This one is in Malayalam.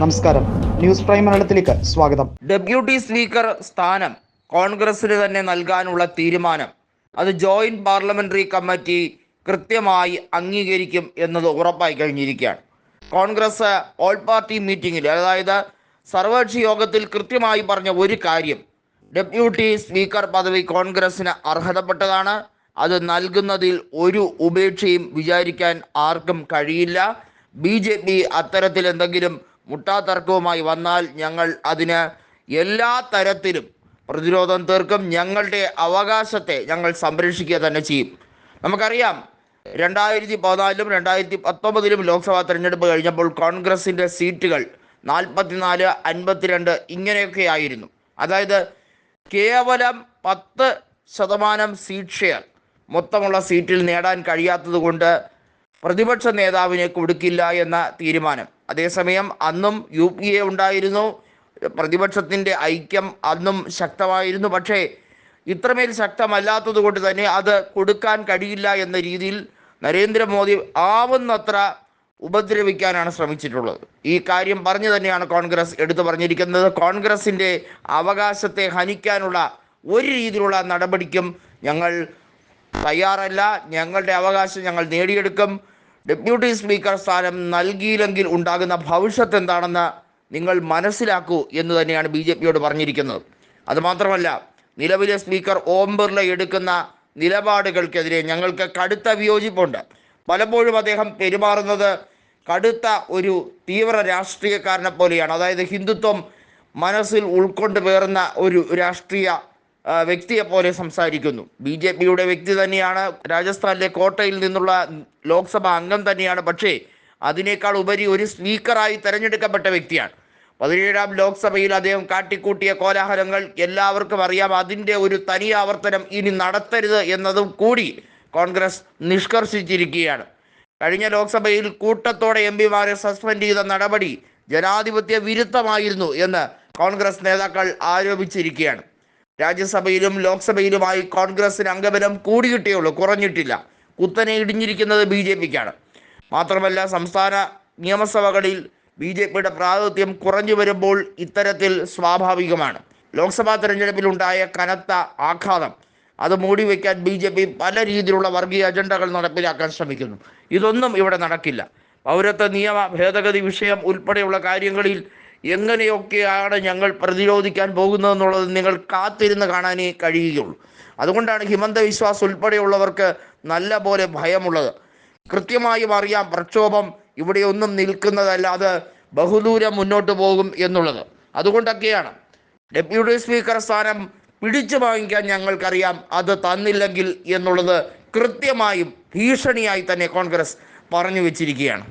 നമസ്കാരം. ന്യൂസ് പ്രൈം മലയാളത്തിലേക്ക് സ്വാഗതം. ഡെപ്യൂട്ടി സ്പീക്കർ സ്ഥാനം കോൺഗ്രസിന് തന്നെ നൽകാനുള്ള തീരുമാനം. അത് ജോയിന്റ് പാർലമെന്ററി കമ്മിറ്റി കൃത്യമായി അംഗീകരിക്കും എന്നത് ഉറപ്പായി കഴിഞ്ഞിരിക്കുകയാണ്. കോൺഗ്രസ് ഓൾ പാർട്ടി മീറ്റിംഗിൽ അതായത് സർവകക്ഷി യോഗത്തിൽ കൃത്യമായി പറഞ്ഞ ഒരു കാര്യം ഡെപ്യൂട്ടി സ്പീക്കർ പദവി കോൺഗ്രസിന് അർഹതപ്പെട്ടതാണ്. അത് നൽകുന്നതിൽ ഒരു ഉപേക്ഷയും വിചാരിക്കാൻ ആർക്കും കഴിയില്ല. ബി ജെ പി അത്തരത്തിൽ എന്തെങ്കിലും മുട്ടാതർക്കവുമായി വന്നാൽ ഞങ്ങൾ അതിന് എല്ലാ തരത്തിലും പ്രതിരോധം തീർക്കും. ഞങ്ങളുടെ അവകാശത്തെ ഞങ്ങൾ സംരക്ഷിക്കുക തന്നെ ചെയ്യും. നമുക്കറിയാം രണ്ടായിരത്തി പതിനാലിലും രണ്ടായിരത്തി പത്തൊമ്പതിലും ലോക്സഭാ തെരഞ്ഞെടുപ്പ് കഴിഞ്ഞപ്പോൾ കോൺഗ്രസിന്റെ സീറ്റുകൾ നാൽപ്പത്തിനാല് അൻപത്തിരണ്ട് ഇങ്ങനെയൊക്കെ ആയിരുന്നു. അതായത് കേവലം പത്ത് ശതമാനം സീറ്റ് ഷെയർ മൊത്തമുള്ള സീറ്റിൽ നേടാൻ കഴിയാത്തത് കൊണ്ട് പ്രതിപക്ഷ നേതാവിനെ കൊടുക്കില്ല എന്ന തീരുമാനം. അതേസമയം അന്നും യു പി എ ഉണ്ടായിരുന്നു. പ്രതിപക്ഷത്തിന്റെ ഐക്യം അന്നും ശക്തമായിരുന്നു. പക്ഷേ ഇത്രമേൽ ശക്തമല്ലാത്തത് കൊണ്ട് തന്നെ അത് കൊടുക്കാൻ കഴിയില്ല എന്ന രീതിയിൽ നരേന്ദ്രമോദി ആവുന്നത്ര ഉപദ്രവിക്കാനാണ് ശ്രമിച്ചിട്ടുള്ളത്. ഈ കാര്യം പറഞ്ഞു തന്നെയാണ് കോൺഗ്രസ് എടുത്തു പറഞ്ഞിരിക്കുന്നത്. കോൺഗ്രസിന്റെ അവകാശത്തെ ഹനിക്കാനുള്ള ഒരു രീതിയിലുള്ള നടപടിക്കും ഞങ്ങൾ തയ്യാറല്ല. ഞങ്ങളുടെ അവകാശം ഞങ്ങൾ നേടിയെടുക്കും. ഡെപ്യൂട്ടി സ്പീക്കർ സ്ഥാനം നൽകിയില്ലെങ്കിൽ ഉണ്ടാകുന്ന ഭവിഷ്യത്ത് എന്താണെന്ന് നിങ്ങൾ മനസ്സിലാക്കൂ എന്ന് തന്നെയാണ് ബി ജെ പിയോട് പറഞ്ഞിരിക്കുന്നത്. അതുമാത്രമല്ല നിലവിലെ സ്പീക്കർ ഓം ബിർള എടുക്കുന്ന നിലപാടുകൾക്കെതിരെ ഞങ്ങൾക്ക് കടുത്ത വിയോജിപ്പുണ്ട്. പലപ്പോഴും അദ്ദേഹം പെരുമാറുന്നത് കടുത്ത ഒരു തീവ്ര രാഷ്ട്രീയക്കാരനെ പോലെയാണ്. അതായത് ഹിന്ദുത്വം മനസ്സിൽ ഉൾക്കൊണ്ട് പേറുന്ന ഒരു രാഷ്ട്രീയ വ്യക്തിയെ പോലെ സംസാരിക്കുന്നു. ബി ജെ പിയുടെ വ്യക്തി തന്നെയാണ് രാജസ്ഥാനിലെ കോട്ടയിൽ നിന്നുള്ള ലോക്സഭാ അംഗം തന്നെയാണ്. പക്ഷേ അതിനേക്കാൾ ഉപരി ഒരു സ്പീക്കറായി തെരഞ്ഞെടുക്കപ്പെട്ട വ്യക്തിയാണ്. പതിനേഴാം ലോക്സഭയിൽ അദ്ദേഹം കാട്ടിക്കൂട്ടിയ കോലാഹലങ്ങൾ എല്ലാവർക്കും അറിയാം. അതിന്റെ ഒരു തനി ആവർത്തനം ഇനി നടത്തരുത് എന്നതും കൂടി കോൺഗ്രസ് നിഷ്കർഷിച്ചിരിക്കുകയാണ്. കഴിഞ്ഞ ലോക്സഭയിൽ കൂട്ടത്തോടെ എം പിമാരെ സസ്പെൻഡ് ചെയ്ത നടപടി ജനാധിപത്യ വിരുദ്ധമായിരുന്നു എന്ന് കോൺഗ്രസ് നേതാക്കൾ ആരോപിച്ചിരിക്കുകയാണ്. രാജ്യസഭയിലും ലോക്സഭയിലുമായി കോൺഗ്രസിന് അംഗബലം കൂടിയിട്ടേ ഉള്ളൂ കുറഞ്ഞിട്ടില്ല. കുത്തനെ ഇടിഞ്ഞിരിക്കുന്നത് ബി ജെ പിക്കാണ്. മാത്രമല്ല സംസ്ഥാന നിയമസഭകളിൽ ബി ജെ പിയുടെ പ്രാതിനിധ്യം കുറഞ്ഞു വരുമ്പോൾ ഇത്തരത്തിൽ സ്വാഭാവികമാണ്. ലോക്സഭാ തെരഞ്ഞെടുപ്പിലുണ്ടായ കനത്ത ആഘാതം അത് മൂടിവെക്കാൻ ബി ജെ പി പല രീതിയിലുള്ള വർഗീയ അജണ്ടകൾ നടപ്പിലാക്കാൻ ശ്രമിക്കുന്നു. ഇതൊന്നും ഇവിടെ നടക്കില്ല. പൗരത്വ നിയമ ഭേദഗതി വിഷയം ഉൾപ്പെടെയുള്ള കാര്യങ്ങളിൽ എങ്ങനെയൊക്കെയാണ് ഞങ്ങൾ പ്രതിരോധിക്കാൻ പോകുന്നതെന്നുള്ളത് നിങ്ങൾ കാത്തിരുന്ന് കാണാനേ കഴിയുകയുള്ളൂ. അതുകൊണ്ടാണ് ഹിമന്ത വിശ്വാസ് ഉൾപ്പെടെയുള്ളവർക്ക് നല്ല പോലെ ഭയമുള്ളത്. കൃത്യമായും അറിയാം പ്രക്ഷോഭം ഇവിടെ ഒന്നും നിൽക്കുന്നതല്ല അത് ബഹുദൂരം മുന്നോട്ട് പോകും എന്നുള്ളത്. അതുകൊണ്ടൊക്കെയാണ് ഡെപ്യൂട്ടി സ്പീക്കർ സ്ഥാനം പിടിച്ചു വാങ്ങിക്കാൻ ഞങ്ങൾക്കറിയാം അത് തന്നില്ലെങ്കിൽ എന്നുള്ളത് കൃത്യമായും ഭീഷണിയായി തന്നെ കോൺഗ്രസ് പറഞ്ഞു വെച്ചിരിക്കുകയാണ്.